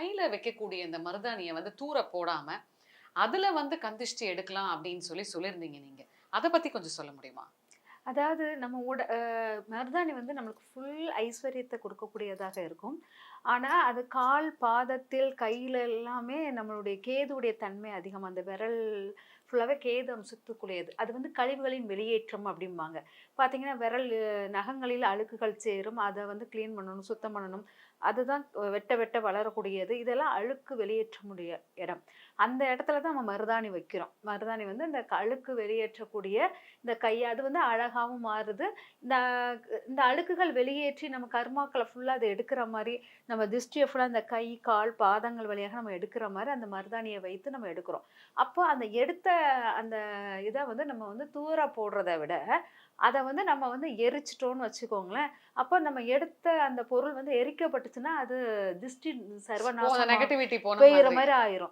கையில் வைக்கக்கூடிய இந்த மருதாணியை வந்து தூர போடாமல் அதில் வந்து கந்திஷ்டி எடுக்கலாம் அப்படின்னு சொல்லி சொல்லியிருந்தீங்க நீங்கள் அதை பத்தி கொஞ்சம் சொல்ல முடியுமா? அதாவது நம்ம உட மருதாணி வந்து நம்மளுக்கு ஃபுல் ஐஸ்வர்யத்தை கொடுக்கக்கூடியதாக இருக்கும். ஆனால் அது கால் பாதத்தில் கையில் எல்லாமே நம்மளுடைய கேதுடைய தன்மை அதிகம். அந்த விரல் ஃபுல்லாகவே கேது அம்சத்துக்குரியது. அது வந்து கழிவுகளின் வெளியேற்றம் அப்படிம்பாங்க. பார்த்தீங்கன்னா விரல் நகங்களில் அழுக்குகள் சேரும். அதை வந்து க்ளீன் பண்ணணும் சுத்தம் பண்ணணும். அதுதான் வெட்ட வெட்ட வளரக்கூடியது. இதெல்லாம் அழுக்கு வெளியேற்ற முடிய இடம். அந்த இடத்துல தான் நம்ம மருதாணி வைக்கிறோம். மருதாணி வந்து இந்த அழுக்கு வெளியேற்றக்கூடிய இந்த கை அது வந்து அழகாகவும் மாறுது. இந்த இந்த அழுக்குகள் வெளியேற்றி நம்ம கர்மாக்களை ஃபுல்லாக அதை எடுக்கிற மாதிரி நம்ம திருஷ்டியை ஃபுல்லாக இந்த கை கால் பாதங்கள் வழியாக நம்ம எடுக்கிற மாதிரி அந்த மருதாணியை வைத்து நம்ம எடுக்கிறோம். அப்போ அந்த எடுத்த அந்த இதை வந்து நம்ம வந்து தூர போடுறத விட அதை வந்து நம்ம வந்து எரிச்சிட்டோம்னு வச்சுக்கோங்களேன் அப்போ நம்ம எடுத்த அந்த பொருள் வந்து எரிக்கப்பட்டுச்சுன்னா அது திருஷ்டி சர்வநாசம் நெகட்டிவிட்டி மாதிரி. மாதிரி ஆயிரும்